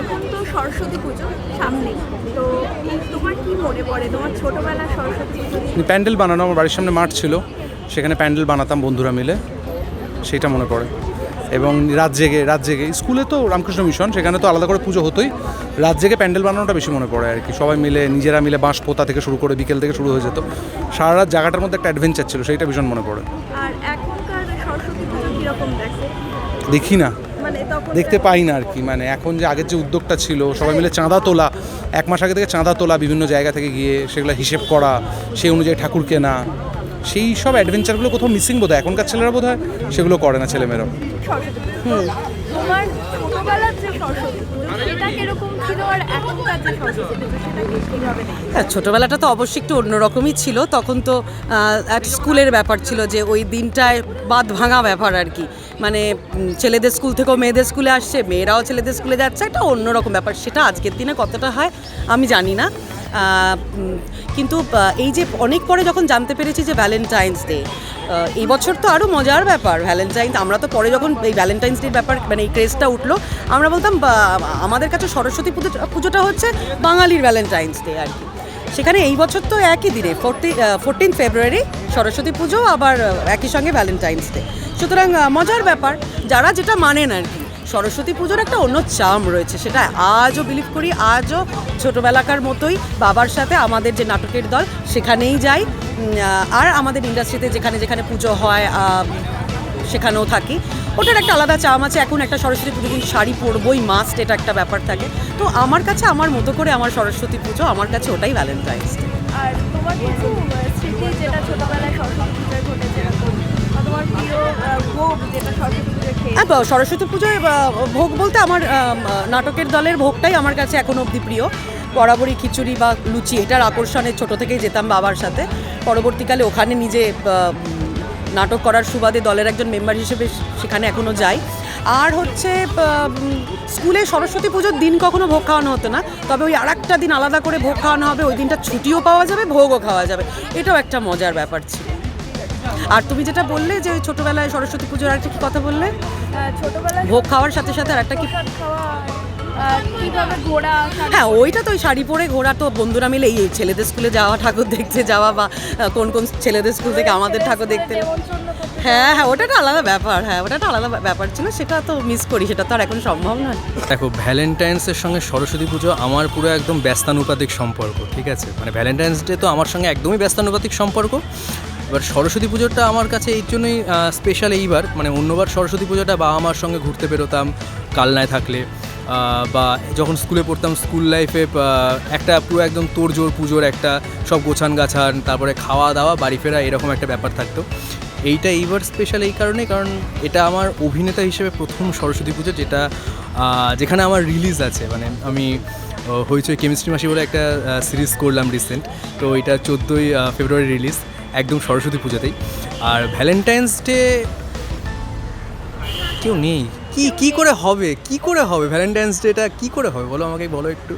এখন তো সরস্বতী পুজো সামনে তো তোমার কি মনে পড়ে? তোমার ছোটবেলার সরস্বতী পুজো? প্যান্ডেল বানানো আমার বাড়ির সামনে মাঠ ছিল। সেখানে প্যান্ডেল বানাতাম বন্ধুরা মিলে। সেটা মনে পড়ে। এবং রাত জেগে রাত জেগে। স্কুলে তো রামকৃষ্ণ মিশন সেখানে তো আলাদা করে পুজো হতোই। রাত জেগে প্যান্ডেল বানানোটা বেশি মনে পড়ে আর কি। সবাই মিলে নিজেরা মিলে বাঁশ পোতা থেকে শুরু করে বিকেল থেকে শুরু হয়ে যেত। সারা রাত জায়গাটার মধ্যে একটা অ্যাডভেঞ্চার ছিল সেইটা ভীষণ মনে পড়ে। আর এখনকার সরস্বতী পুজো কীরকম দেখি না। দেখতে পাই না আর কি মানে এখন যে আগের যে উদ্যোগটা ছিল সবাই মিলে চাঁদা তোলা এক মাস আগে থেকে চাঁদা তোলা বিভিন্ন জায়গা থেকে গিয়ে সেগুলো হিসেব করা সেই অনুযায়ী ঠাকুর কেনা সেই সব অ্যাডভেঞ্চারগুলো কোথাও মিসিং বোধ হয় এখনকার ছেলেরা বোধ হয় সেগুলো করে না ছেলেমেয়েরা। সরস্বতী পুজো তোমার ছোটবেলার যে সরস্বতী সেটা কীরকম ছিল আর এখনকার যে সরস্বতী সেটা কীভাবে হ্যাঁ ছোটোবেলাটা তো অবশ্যই একটু অন্যরকমই ছিল। তখন তো স্কুলের ব্যাপার ছিল যে ওই দিনটায় বাদ ভাঙা ব্যাপার আর কি। মানে ছেলেদের স্কুল থেকেও মেয়েদের স্কুলে আসছে মেয়েরাও ছেলেদের স্কুলে যাচ্ছে একটা অন্যরকম ব্যাপার। সেটা আজকের দিনে কতটা হয় আমি জানি না। কিন্তু এই যে অনেক পরে যখন জানতে পেরেছি যে ভ্যালেন্টাইন্স ডে এই বছর তো আরও মজার ব্যাপার। ভ্যালেন্টাইন্স আমরা তো পরে যখন এই ভ্যালেন্টাইন্স ডে ব্যাপার মানে এই ক্রেজটা উঠল, আমরা বলতাম আমাদের কাছে সরস্বতী পুজো, পুজোটা হচ্ছে বাঙালির ভ্যালেন্টাইন্স ডে আর কি। সেখানে এই বছর তো একই দিনে ফোরটি ফোরটিন ফেব্রুয়ারি সরস্বতী পুজো, আবার একই সঙ্গে ভ্যালেন্টাইন্স ডে সুতরাং মজার ব্যাপার, যারা যেটা মানেন আর কি সরস্বতী পুজোর একটা অন্য চাম রয়েছে, সেটা আজও বিলিভ করি, আজও ছোটোবেলাকার মতোই বাবার সাথে আমাদের যে নাটকের দল সেখানেই যাই। আর আমাদের ইন্ডাস্ট্রিতে যেখানে যেখানে পুজো হয় সেখানেও থাকি। ওটার একটা আলাদা চাম আছে, এখন একটা সরস্বতী পুজো দিন শাড়ি পরবই মাস্ট এটা একটা ব্যাপার থাকে। তো আমার কাছে, আমার মতো করে আমার সরস্বতী পুজো, আমার কাছে ওটাই ভ্যালেন্টাইন্স আর তোমার কিছু স্মৃতি যেটা ছোটবেলায় সরস্বতী সরস্বতী পুজোয় ভোগ বলতে আমার নাটকের দলের ভোগটাই আমার কাছে এখনও অবধি প্রিয়। বরাবরই খিচুড়ি বা লুচি, এটার আকর্ষণে ছোট থেকেই যেতাম বাবার সাথে। পরবর্তীকালে ওখানে নিজে নাটক করার সুবাদে দলের একজন মেম্বার হিসেবে সেখানে এখনও যাই। আর হচ্ছে স্কুলে সরস্বতী পুজোর দিন কখনো ভোগ খাওয়ানো হতো না। তবে ওই আর দিন আলাদা করে ভোগ খাওয়ানো হবে, ওই দিনটা ছুটিও পাওয়া যাবে, ভোগও খাওয়া যাবে। এটাও একটা মজার ব্যাপার ছিল। আর তুমি যেটা বললে যে ওই ছোটবেলায় সরস্বতী পুজোর আর কি কথা বললে? আহ, ভোগ খাওয়ার সাথে সাথে আর একটা কি হ্যাঁ ওইটা তো ওই শাড়ি পরে ঘোরা তো বন্ধুরা মিলে এই ছেলেদের স্কুলে যাওয়া ঠাকুর দেখতে যাওয়া বা কোন কোন ছেলেদের স্কুল থেকে আমাদের ঠাকুর দেখতে হ্যাঁ হ্যাঁ ওটা একটা আলাদা ব্যাপার হ্যাঁ ওটা একটা আলাদা ব্যাপার ছিল সেটা তো মিস করি সেটা তো আর এখন সম্ভব নয়। দেখো ভ্যালেন্টাইন্সের সঙ্গে সরস্বতী পুজো আমার পুরো একদম ব্যস্তানুপাতিক সম্পর্ক ঠিক আছে? মানে ভ্যালেন্টাইন্স ডে তো আমার সঙ্গে একদমই ব্যস্তানুপাতিক সম্পর্ক এবার সরস্বতী পুজোটা আমার কাছে এই জন্যই স্পেশাল এইবার। মানে অন্যবার সরস্বতী পুজোটা বাবা মার সঙ্গে ঘুরতে বেরোতাম, কালনায় থাকলে। বা যখন স্কুলে পড়তাম স্কুল লাইফে একটা পুরো একদম তোড়জোড় পুজোর একটা সব গোছান গাছান, তারপরে খাওয়া দাওয়া, বাড়ি ফেরা, এরকম একটা ব্যাপার থাকতো। এইটা এইবার স্পেশাল এই কারণে, কারণ এটা আমার অভিনেতা হিসেবে প্রথম সরস্বতী পুজো, যেটা যেখানে আমার রিলিজ আছে। মানে আমি হইচই কেমিস্ট্রি মাসি বলে একটা সিরিজ করলাম রিসেন্ট তো এটা চোদ্দোই ফেব্রুয়ারি রিলিজ একদম সরস্বতী পুজোতেই। আর ভ্যালেন্টাইন্স ডে কেউ নেই। কি কি করে হবে? কি করে হবে ভ্যালেন্টাইন্স ডেটা কি করে হবে? বলো আমাকে, বলো একটু।